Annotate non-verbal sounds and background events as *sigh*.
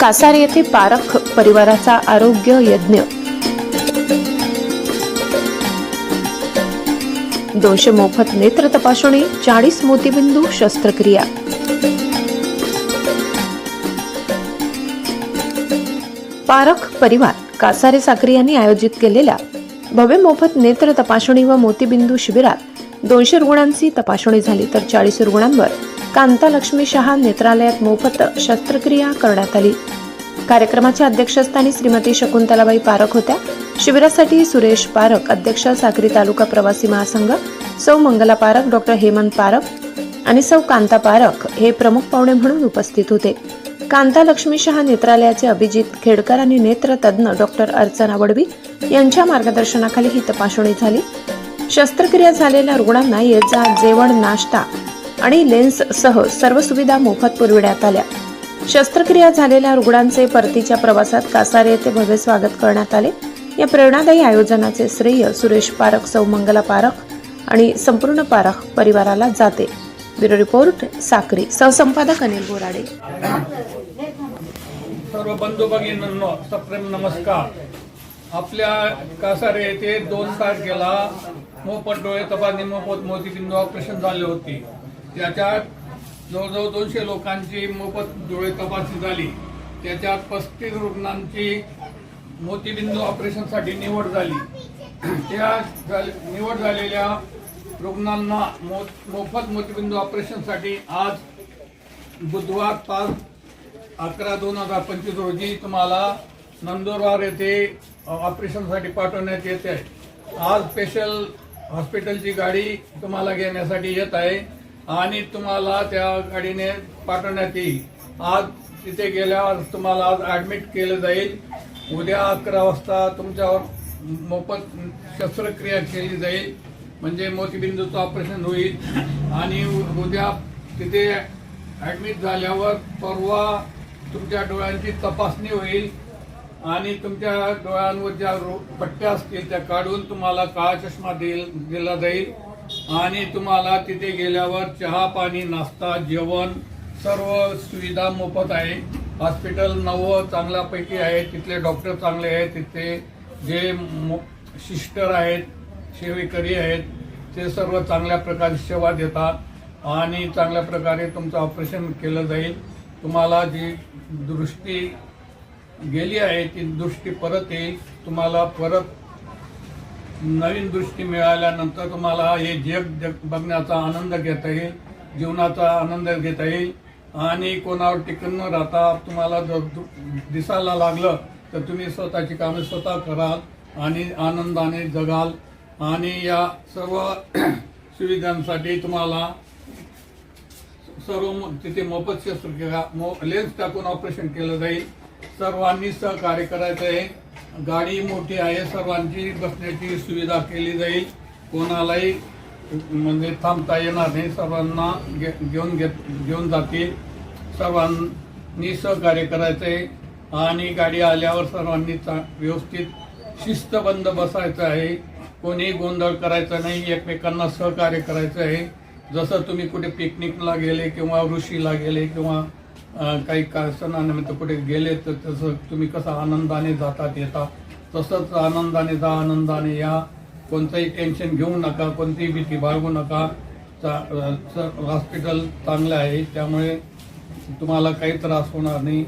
कासार येथे पारख परिवाराचा आरोग्य यज्ञ. दोनशे मोफत नेत्र तपासणी चाळीस मोतीबिंदू शस्त्रक्रिया. पारख परिवार कासारे साखरे यांनी आयोजित केलेल्या भव्य मोफत नेत्र तपासणी व मोतीबिंदू शिबिरात दोनशे रुग्णांची तपासणी झाली तर चाळीस रुग्णांवर कांता लक्ष्मी शहा नेत्रालयात मोफत शस्त्रक्रिया करण्यात आली. कार्यक्रमाच्या अध्यक्षस्थानी श्रीमती शकुंतलाबाई पारख होत्या. शिबिरासाठी सुरेश पारख अध्यक्ष साक्री तालुका प्रवासी महासंघ सौ मंगला पारख डॉक्टर हेमंत पारख आणि सौ कांता पारख हे प्रमुख पाहुणे म्हणून उपस्थित होते. कांता लक्ष्मी शहा नेत्रालयाचे अभिजित खेडकर आणि नेत्र तज्ज्ञ डॉक्टर अर्चना वडवी यांच्या मार्गदर्शनाखाली ही तपासणी झाली. शस्त्रक्रिया झालेल्या रुग्णांना येजा जेवण नाश्ता आणि लेन्ससह सर्व सुविधा मोफत पुरविण्यात आल्या. शस्त्रक्रिया झालेल्या रुग्णांचे परतीच्या प्रवासात कासारे येथे भव्य स्वागत करण्यात आले. या प्रेरणादायी आयोजनाचे श्रेय सुरेश पारख सौमंगला पारख आणि संपूर्ण पारख परिवाराला जाते. Bureau report Sakri. सहसंपादक Anil Borade. सर्व बंधू भगिनींनो सप्रेम नमस्कार. आपल्या कासारे येथे दोन तारखेला मोफत डोळे तपासणी मोफत मोतीबिंदू ऑपरेशन झाले होते. ज्याच्यात जवळजवळ दोनशे लोकांची मोफत डोळे तपासणी झाली. त्याच्यात पस्तीस रुग्णांची मोतीबिंदू ऑपरेशनसाठी निवड झाली. त्या निवड झालेल्या रुग्णांना मो मोफत मोतीबिंदू ऑपरेशनसाठी आज बुधवार पाच अकरा दोन हजार पंचवीस रोजी तुम्हाला नंदुरबार येथे ऑपरेशनसाठी पाठवण्यात येते आहे. आज स्पेशल हॉस्पिटलची गाडी तुम्हाला घेण्यासाठी येत आहे. आणि तुम्हाला त्या गाडीने पाठवण्यात येईल. आज तिथे गेल्यावर तुम्हाला आज ऍडमिट केलं जाईल. उद्या अकरा वाजता तुमच्यावर मोफत शस्त्रक्रिया केली जाईल. म्हणजे मोतीबिंदूचं ऑपरेशन होईल. आणि उद्या तिथे ऍडमिट झाल्यावर परवा तुमच्या डोळ्यांची तपासणी होईल. आणि तुमच्या डोळ्यांवर ज्या पट्ट्या असतील त्या काढून तुम्हाला काळा चष्मा दिला जाईल. आणि तुम्हाला तिथे गेल्यावर चहा पाणी नाश्ता जेवण सर्व सुविधा मोफत आहे. हॉस्पिटल नवं चांगल्यापैकी आहे. तिथले डॉक्टर चांगले आहेत. तिथे जे मो- सिस्टर आहेत सेवेकरी आहेत ते सर्व चांगल्या प्रकारे सेवा देतात आणि चांगल्या प्रकारे तुमचं ऑपरेशन केलं जाईल. तुम्हाला जी दृष्टी गेली आहे ती दृष्टी परत येईल. तुम्हाला परत नवीन दृष्टी मिळाल्यानंतर तुम्हाला हे जग जग बघण्याचा आनंद घेता येईल जीवनाचा आनंद घेता येईल. आणि कोणावर टिकून न राहता तुम्हाला जर दु- दिसायला लागलं तर तुम्ही स्वतःची कामे स्वतः कराल आणि आनंदाने जगाल. आणि या सर्व *clears throat* सुविधांसाठी तुम्हाला सर्व तिथे मोफत शस्त्रक्रिया मो लेन्स टाकून ऑपरेशन केलं जाईल. सर्वांनी सहकार्य करायचं आहे. गाडी मोठी आहे सर्वांची बसण्याची सुविधा केली जाईल. कोणालाही म्हणजे थांबता येणार नाही सर्वांना घे- घेऊन घेत घेऊन जातील. सर्वांनी सहकार्य करायचं आहे आणि गाडी आल्यावर सर्वांनी चा व्यवस्थित शिस्तबंद बसायचं आहे. कोणी गोंधळ करायचा नाही एकमेकांना सहकार्य करायचं आहे. जसं तुम्ही कुठे पिकनिकला गेले किंवा ऋषीला गेले किंवा काही का सणानिमित्त कुठे गेले तर तसं तुम्ही कसं आनंदाने जातात येता? तसंच आनंदाने जा आनंदाने या. कोणतंही टेन्शन घेऊ नका कोणतीही भीती बाळगू नका. चा- हॉस्पिटल चांगलं आहे त्यामुळे तुम्हाला काही त्रास होणार नाही.